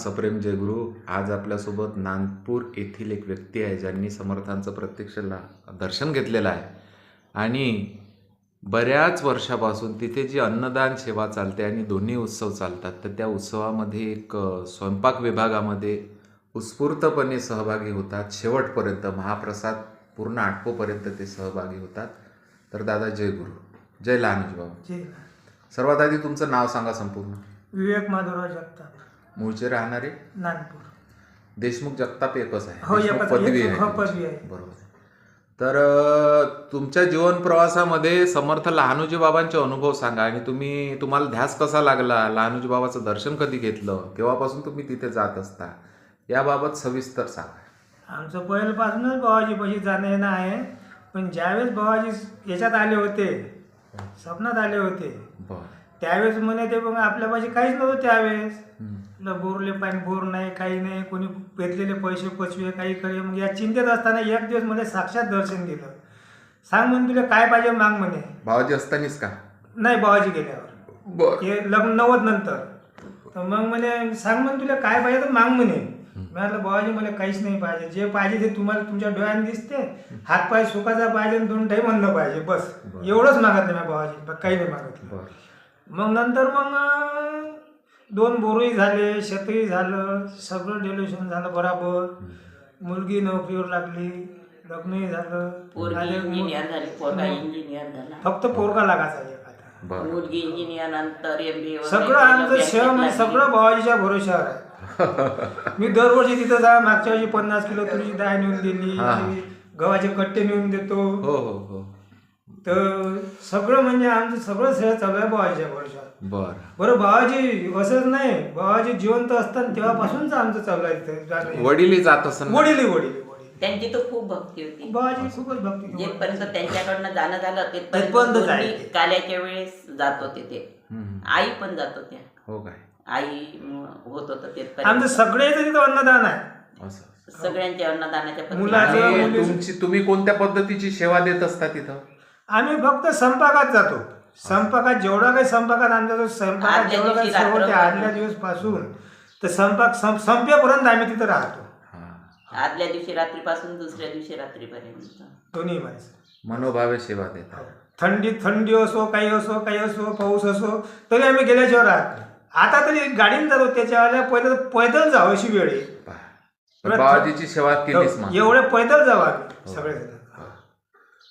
सप्रेम जयगुरु आज आपल्यासोबत नागपूर येथील एक व्यक्ती आहे ज्यांनी समर्थांचं प्रत्यक्ष ला दर्शन घेतलेलं आहे. आणि बऱ्याच वर्षापासून तिथे जी अन्नदान सेवा चालते आणि दोन्ही उत्सव चालतात तर त्या उत्सवामध्ये एक स्वयंपाक विभागामध्ये उत्स्फूर्तपणे सहभागी होतात. शेवटपर्यंत महाप्रसाद पूर्ण आटपोपर्यंत ते सहभागी होतात. तर दादा जय गुरु जय लहानूजी बाबा. सर्वात आधी तुमचं नाव सांगा संपूर्ण. विवेक माधवराव जगताप. मूळचे राहणारे? नागपूर. देशमुख जगताप एकच आहे. हो, देशमुख एकच- पदवी एक- आहे हो. पदवी आहे. बरोबर. तर तुमच्या जीवन प्रवासामध्ये समर्थ लहानूजी बाबांचे अनुभव सांगा आणि तुम्ही तुम्हाला ध्यास कसा लागला? लहानूजी बाबाचं दर्शन कधी घेतलं? केव्हापासून तुम्ही तिथे जात असता? याबाबत सविस्तर सांगा. आमचं पहिल्यापासूनच बाबाजी पशी जाणं येणं आहे. पण ज्यावेळेस बाबाजी याच्यात आले होते स्वप्नात आले होते त्यावेळेस म्हणे ते मग आपल्यापाशी काहीच नव्हतं त्यावेळेस. आपलं बोरले पाणी बोर नाही काही नाही कोणी पेटलेले पैसे पचवे काही करे मग या चिंतेत असताना एक दिवस मला साक्षात दर्शन दिलं. सांग म्हणे तुला काय पाहिजे माग म्हणे. भावाजी असतानीच का? नाही बाबाजी गेल्यावर. हे लग्न नव्वद नंतर. तर मग म्हणे सांग म्हणे तुला काय पाहिजे तर माग म्हणे. म्हटलं बाबाजी मला काहीच नाही पाहिजे. जे पाहिजे ते तुम्हाला तुमच्या डोळ्याने दिसते. हात पाय सुखाचा पाहिजे आणि दोन टाईम अन्न पाहिजे. बस. एवढंच मागत नाही बाबाजी काही नाही मागितलं. बर. मग नंतर मग दोन बोरही झाले शेतही झालं सगळं डेल्युशन झालं बराबर. मुलगी नोकरीवर लागली लग्नही झालं. पोरगी आले मु- इंजिनियर झाली पोरगा इंजिनियर झाला. फक्त पोरगा लागायचा बर. मुलगी इंजिनियर नंतर एम बी सगळं आमचं म्हणजे सगळं बाबाजीच्या भरोशावर आहे. मी दरवर्षी तिथं जा मागच्या वर्षी पन्नास किलो तुरीची डाळ नेऊन दिली. हा. गव्हाचे कट्टे नेऊन देतो. हो हो हो. तर सगळं म्हणजे आमचं सगळं श्रेय चालू आहे बाबाजीच्या भरोशावर बर. बरं बाबाजी असंच नाही. बाबाजी जिवंत असताना तेव्हापासूनच आमचं चालू आहे इथं जाणं. वडीलही जात असं वडील वडील वडील. त्यांची तर खूप भक्ती होती. बाबाजी खूपच भक्ती जेपर्यंत त्यांच्याकडनं जाणं झालं तिथपर्यंत जायचे. दोन्ही काल्याच्या वेळेस जात होते ते. आई पण जात होत्या. हो काय? आई म, होत होतं आमचं तेपर्यंत सगळे तिथं अन्नदान आहे. असं सगळ्यांच्या अन्नदानाच्या मुलाचं- आणि तुमची तुम्ही कोणत्या पद्धतीची सेवा देत असता तिथं? आम्ही फक्त स्वयंपाकात जातो. स्वयंपाकात जेवढा काही स्वयंपाकात आमचा जो स्वयंपाकात आदल्या जेवढा काही दिवशी होते रात्रभर. आदल्या दिवसपासून तर स्वयंपाक सं- संपेपर्यंत आम्ही तिथं राहतो. हा. आदल्या दिवशी रात्रीपासून दुसऱ्या दिवशी रात्रीपर्यंत. दोन्ही माणसं. मनोभावे सेवा देतात. थंडी थंडी असो काही असो काही असो पाऊस असो तरी आम्ही गेल्याशिवाय राहत नाही. आता तरी गाडीने जातो त्याच्यावाल्या पहिले पैदल जावं अशी वेळ येईल. पहा. तर बाबाजीची सेवा केलीच मग एवढे पैदल जावं आम्ही सगळे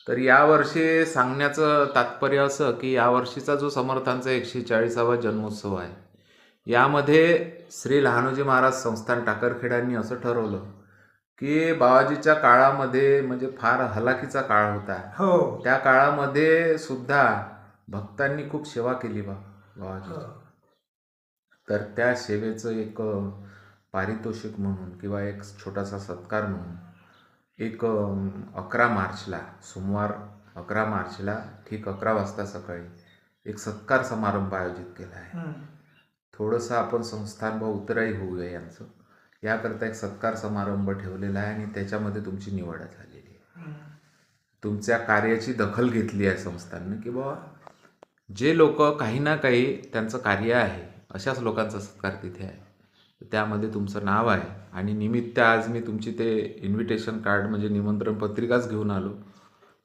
तर यावर्षी सांगण्याचं तात्पर्य असं की यावर्षीचा जो समर्थांचा एकशे चाळीसावा जन्मोत्सव आहे यामध्ये श्री लहानोजी महाराज संस्थान टाकरखेड्यांनी असं ठरवलं की बाबाजीच्या काळामध्ये म्हणजे फार हलाखीचा काळ होता. हो. त्या काळामध्ये सुद्धा भक्तांनी खूप सेवा केली बा बाबाजी तर त्या सेवेचं एक पारितोषिक म्हणून किंवा एक छोटासा सत्कार म्हणून एक अकरा मार्चला सोमवार अकरा मार्चला ठीक अकरा वाजता सकाळी एक सत्कार समारंभ आयोजित केला आहे. थोडंसं आपण संस्थान व उतराई होऊया यांचं याकरता एक सत्कार समारंभ ठेवलेला आहे आणि त्याच्यामध्ये तुमची निवड झालेली आहे. तुमच्या कार्याची दखल घेतली आहे संस्थांनी की बाबा जे लोक काही ना काही त्यांचं कार्य आहे अशाच लोकांचा सत्कार तिथे आहे त्यामध्ये तुमचं नाव आहे. आणि निमित्त आज मी तुमची ते इन्व्हिटेशन कार्ड म्हणजे निमंत्रण पत्रिकाच घेऊन आलो.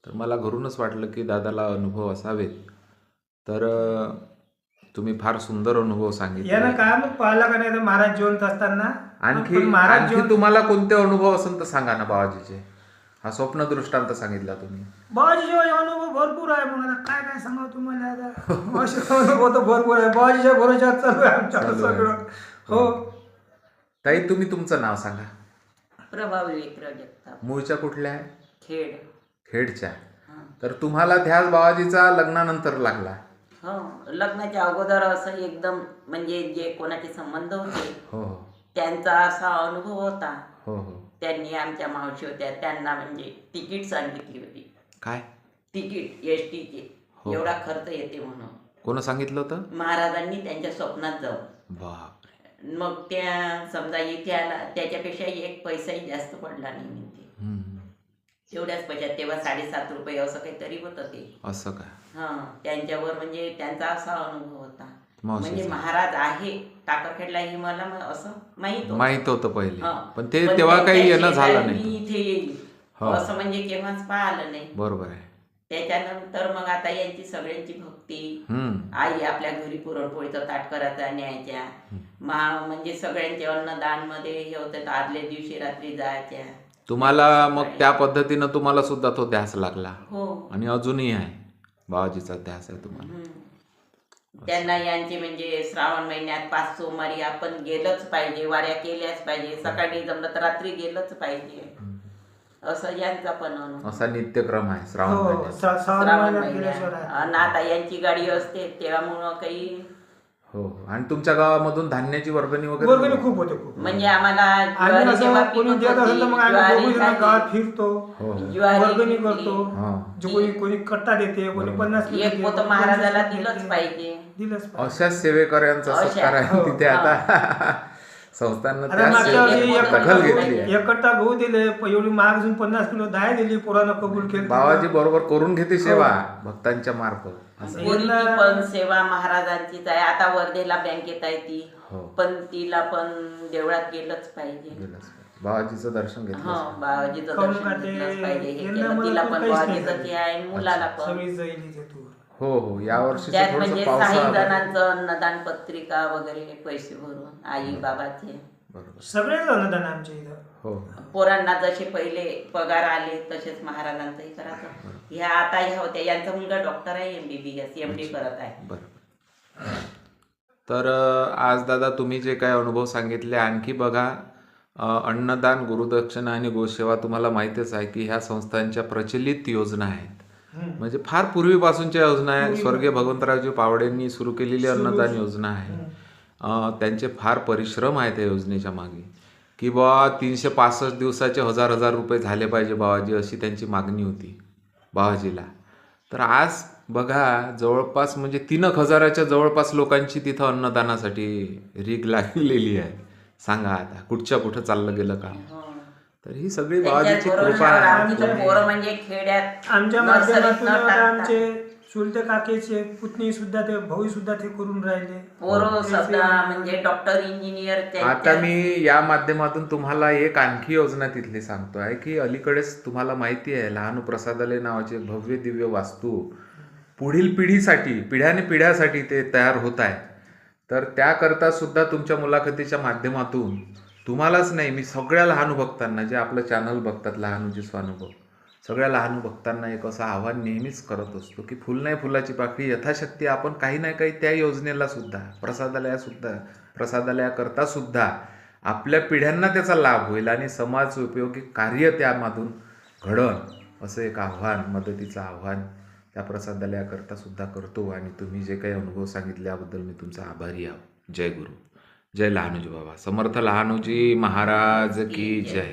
तर मला घरूनच वाटलं की दादाला अनुभव असावेत. तर तुम्ही फार सुंदर अनुभव सांगितले. यानं काय मग पाहिला का नाही तर महाराज जिवंत असताना? आणखी पण महाराज आणखी जिवंत तुम्हाला कोणते अनुभव असेल तर सांगा ना बाबाजीचे. हा स्वप्न दृष्टांत सांगितला तुम्ही. बाबाजीचे अनुभव भरपूर आहे आता काय काय सांगावं तुम्हाला आता? अनुभव तर भरपूर आहे. बाबाजीच्या भरोशात चालू आहे आमच्या चालू आहे. सगळं. हो. ताई तुम्ही तुमचं नाव सांगा. प्रभा विवेकराव जगताप. मूळच्या कुठल्या आहे? खेड. खेडच्या. हा. तर तुम्हाला ध्यास बाबाजीचा लग्नानंतर लागला. हो लग्नाच्या अगोदर असं एकदम म्हणजे जे कोणाचे संबंध होते हो हो. त्यांचा असा अनुभव होता. हो हो. त्यांनी आमच्या मावशी होत्या त्यांना म्हणजे तिकीट सांगितली होती. काय? तिकीट एस टीचे हो. एवढा खर्च येते म्हणून. कोण सांगितलं होतं? महाराजांनी त्यांच्या स्वप्नात जाऊन. बापरे मग त्या समजा इथे आला त्याच्यापेक्षाही एक पैसाही जास्त पडला नाही. तेवढ्याच पैशात तेव्हा साडेसात रुपये असं काहीतरी होतं ते. असं काय? हां त्यांच्यावर म्हणजे त्यांचा असा अनुभव होता. म्हणजे महाराज आहे टाकरखेडला हे मला असं माहीत होतं. माहीत होतं पहिले. पण ते तेव्हा काही येणं झालं नाही. मी इथे येईल हो. असं म्हणजे केव्हाच पाहिलं नाही. बरोबर आहे. त्याच्यानंतर मग आता यांची सगळ्यांची भक्ती. आई आपल्या घरी पुरणपोळीचं ताट करायचा न्यायच्या. मा म्हणजे सगळ्यांचे अन्नदानमध्ये हे होतं आदल्या दिवशी रात्री जायच्या. तुम्हाला मग त्या पद्धतीनं तुम्हाला सुद्धा तो ध्यास लागला. हो. आणि अजूनही आहे. बाबाजीचा ध्यास आहे तुम्हाला. त्यांना यांचे म्हणजे श्रावण महिन्यात पाच सोमवारी आपण गेलंच पाहिजे वाऱ्या केल्याच पाहिजे सकाळी जमलं तर रात्री गेलंच पाहिजे. असं यांचा पण अनुभव असा नित्यक्रम आहे श्रावण हो महिन्यात श्रा- श्रावण श्रावण महिन्यात गेल्याशिवाय महिन्यात राहत आणि आता यांची गाडी असते तेव्हामुळं काही हो हो. आणि तुमच्या गावामधून धान्याची वर्गणी नाही. वर्गणी वगैरे खूप होते खूप म्हणजे आम्हाला आम्ही ज्वारी असं जेव्हा कोणी पिकत देत असेल तर मग आम्ही होती, दोघी ज्वारी जण गावात खाल्ली. फिरतो हो हो ज्वारी वर्गणी. करतो हा जे कोणी कोणी कट्टा देते कोणी. पन्नास किलो एक देते, पोतं कोणी महाराजाला किलो दिलंच देते. पाहिजे दिलंच पाहिजे अशाच सेवेकऱ्यांचा अशा. सत्कार आहे हो. तिथे आता संस्थांना दखल घेतली आहे. एक कट्टा गहू दिले एवढी महाग असून पन्नास किलो दाय दिली पोरानं कबूल केली. बाबाजी बरोबर करून घेते सेवा हो. भक्तांच्या मार्फत. पण सेवा महाराजांचीच आहे. आता वर्धेला बँकेत आहे ती. हो. पण तिला पण देवळात गेलंच पाहिजे. बाबाजीचं दर्शन घेतलं हा बाबाजीचं काहून दर्शन घेतलंच पाहिजे. हे तिला पण बाबाजीचं आहे. मुलाला पण. सगळी हो हो. या वर्षी त्यात म्हणजे काही जणांचं अन्नदान पत्रिका वगैरे पैसे भरून आई बाबाचे बरोबर. सगळेच अनुदान आमच्या इथं. हो. पोरांना जसे पहिले पगार आले तसेच महाराजांचंही करायचं ह्या आता ह्या होत्या. यांचा मुलगा डॉक्टर आहे एमबीबीएस एम डी करत आहे. तर अ, आज दादा तुम्ही जे काय अनुभव सांगितले आणखी बघा अ, अन्नदान गुरुदक्षिणा आणि गोसेवा तुम्हाला माहितीच आहे की ह्या संस्थांच्या प्रचलित योजना आहेत. म्हणजे फार पूर्वीपासूनच्या योजना आहे स्वर्गीय भगवंतरावजी पावडेंनी सुरू केलेली अन्नदान योजना आहे. त्यांचे फार परिश्रम आहेत त्या योजनेच्या मागे. की बा तीनशे पासष्ट दिवसाचे हजार हजार रुपये झाले पाहिजे बाबाजी अशी त्यांची मागणी होती बाबाजीला. तर आज बघा जवळपास म्हणजे तीन एक हजाराच्या जवळपास लोकांची तिथं अन्नदानासाठी रीग लागलेली आहे. सांगा आता कुठच्या कुठं चाललं गेलं का तर ही सगळी बाबाजीची कृपा आहे. पोरं म्हणजे खेड्यात आमच्या माध्यमातून. आमचे चुलते काकेचे पुतणी सुद्धा ते भाऊ सुद्धा ते करून राहिले. पोरं म्हणजे डॉक्टर इंजिनियर आता मी या माध्यमातून तुम्हाला एक आणखी योजना तिथली सांगतो आहे की अलीकडेच तुम्हाला माहिती आहे लहान प्रसादालय नावाचे भव्य दिव्य वास्तू पुढील पिढीसाठी पिढ्याने पिढ्यासाठी ते तयार होत आहे तर त्याकरता सुद्धा तुमच्या मुलाखतीच्या माध्यमातून तुम्हालाच नाही मी सगळ्या लहान भक्तांना जे आपलं चॅनल बघतात लहानूजी स्वानुभव सगळ्या लहान भक्तांना एक असं आव्हान नेहमीच करत असतो की फुल नाही फुलाची पाकळी यथाशक्ती आपण काही ना काही त्या योजनेला सुद्धा प्रसादालयासुद्धा प्रसादालयाकरता सुद्धा आपल्या पिढ्यांना त्याचा लाभ होईल आणि समाज उपयोगी कार्य त्यामधून घडण असं एक आव्हान मदतीचं आव्हान त्या प्रसादालयाकरता सुद्धा करतो. आणि तुम्ही जे काही अनुभव सांगितल्याबद्दल मी तुमचा आभारी आहो. जय गुरु. जय लहानूजी बाबा. समर्थ लहानूजी महाराज की जय.